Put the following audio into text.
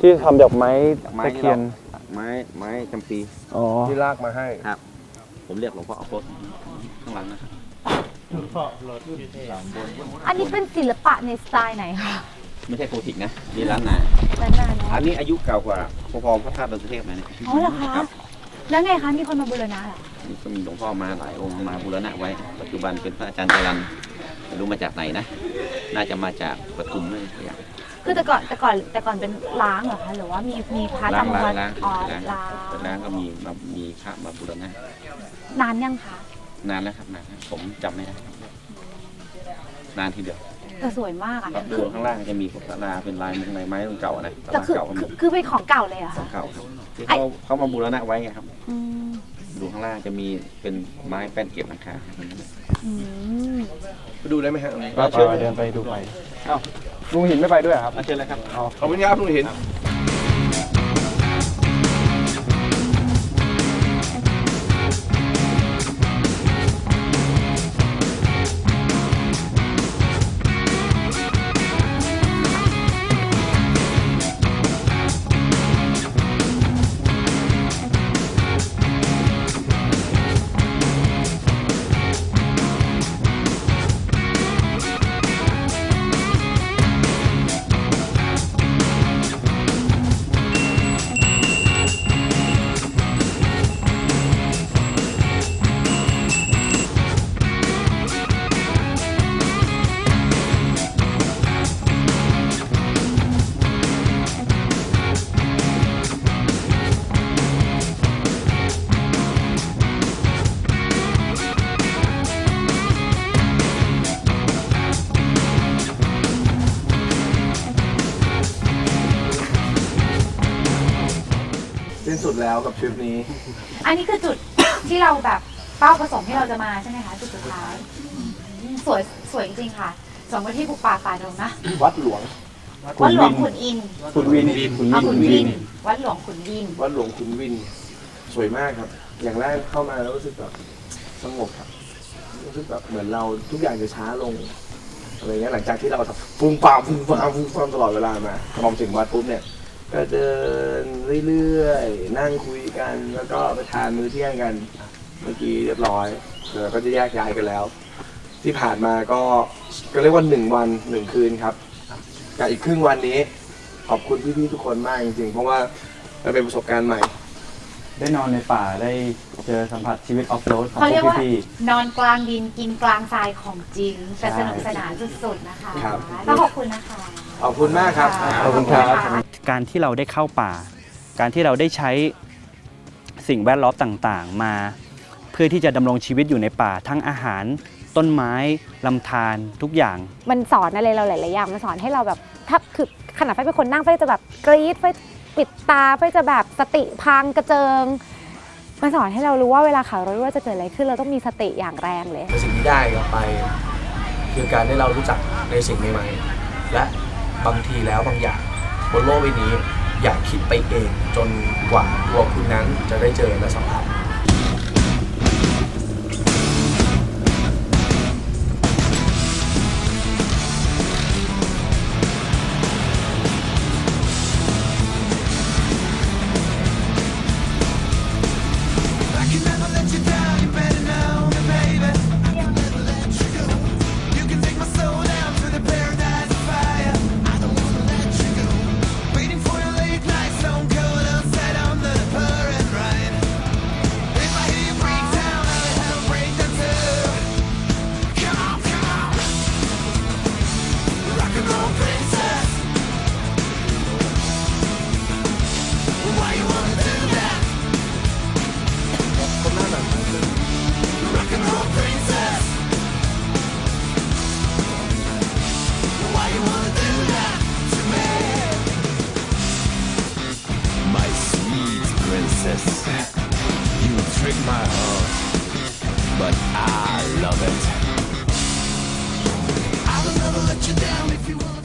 ที่ทำจากไม้จากไม้ตะเคียนไม้ไม้จำปีอ๋อที่ลากมาให้ผมเรียกหลวงพ่อเอาโคตข้างหลังนะครับอันนี้เป็นศิลปะในสไตล์ไหนคะไม่ใช่โกธิกนะนี่ล้านนาล้านนาเนาะอันนี้อายุเก่ากว่าพอๆพระธาตุดอยสุเทพนะเนี่ยอ๋อเหรอคะครับแล้วไงคะมีคนมาบูรณะเหรอนี่ก็มีหลวงพ่อมาหลายองค์มาบูรณะไว้ ปัจจุบันเป็นพระอาจารย์จรันไม่รู้มาจากไหนนะ น่าจะมาจากปทุมเลยอย่าง คือแต่ก่อนแต่ก่อนแต่ก่อนเป็นล้างเหรอคะหรือว่ามีมีพระล้างจำวัล้างดล้างอ๋อล้างล้างแต่ล้างก็มีมามีพระมาบูรณะนานยังคะนานแล้วครับนานแล้วผมจำไม่ได้ครับนานทีเดียวแต่สวยมากอะครับดูข้างล่างจะมีพวกศาลาเป็นลายไม้ไม้รุ่นเก่านะศาแต่ลาคือเก่าก็มีคือคือเป็นของเก่าเลยเหรอะของคะเก่าครับที่เขาเขามาบูรณะไว้ไงครับ อืมดูข้างล่างจะมีเป็นไม้แป้นเก็บหลังคาครับอืม ไปดูได้ไหมฮะตรงนี้ก็ไปเดินไปดูไป เอ้า ลุงหินไม่ไปด้วยเหรอครับเชิญเลยครับเอาขอบคุณครับลุงเห็น สิ้นสุดแล้วกับทริปนี้ อันนี้คือจุด ที่เราแบบเป้าประสงค์ที่เราจะมาใช่ไหมคะจุดสุดท้ายอืมสวยสวยจริงๆค่ะสมกับที่ภูป่าป่าดงนะวัดหลวงวัดหลวงขุนอินทร์ขุนวินขุนอ๋อวินขุนวิน วัดหลวงขุนวิน วัดหลวงขุนวิน สวยมากครับ อย่างแรกเข้ามาแล้วรู้สึกแบบสงบครับ รู้สึกแบบเหมือนเราทุกอย่างจะช้าลงอะไรเงี้ยหลังจากที่เราทำฟุ้งฟ่างฟุ้งฟ่างฟุ้งฟ่างตลอดเวลามาพอมาถึงวัดปุ๊บเนี่ย ก็เดินเรื่อยๆ นั่งคุยกัน แล้วก็ไปทานมื้อเที่ยงกัน เมื่อกี้เรียบร้อยแล้วก็จะแยกย้ายกันแล้ว ที่ผ่านมาก็ก็เรียกว่าหนึ่งวันหนึ่งคืนครับกับอีกครึ่งวันนี้ ขอบคุณพี่ๆทุกคนมากจริงๆ เพราะว่ามันเป็นประสบการณ์ใหม่ ได้นอนในป่าได้เจอสัมผัสชีวิตออฟโรดของเขาพเรียกวกว่าพี่ นอนกลางดินกินกลางทรายของจริงแต่ใช่สนุกสนานสุดๆนะคะครับ ต้องขอบคุณนะคะ ขอบคุณมากครับขอบคุณครับะการที่เราได้เข้าป่า การที่เราได้ใช้สิ่งแวดล้อมต่างๆ มา เพื่อที่จะดำรงชีวิตอยู่ในป่าทั้งอาหารต้นไม้ลำธารทุกอย่าง มันสอนอะไรเราหลายๆอย่างมันสอนให้เราแบบถ้าคือขนาดไฟเป็นคนนั่งไฟจะแบบกรี๊ดไฟปิดตาไฟจะแบบสติพังกระเจิงมันสอนให้เรารู้ว่าเวลาขับรถว่าจะเกิดอะไรขึ้นเราต้องมีสติอย่างแรงเลย สิ่งที่ได้กลับไป คือการได้เรารู้จักในสิ่งใหม่ๆและ บางทีแล้วบางอย่างบนโลกใบนี้ อย่าคิดไปเองจนกว่าตัวคุณนั้นจะได้เจอและสัมผัส princess, you trick my heart, but I love it. I will never let you down if you want.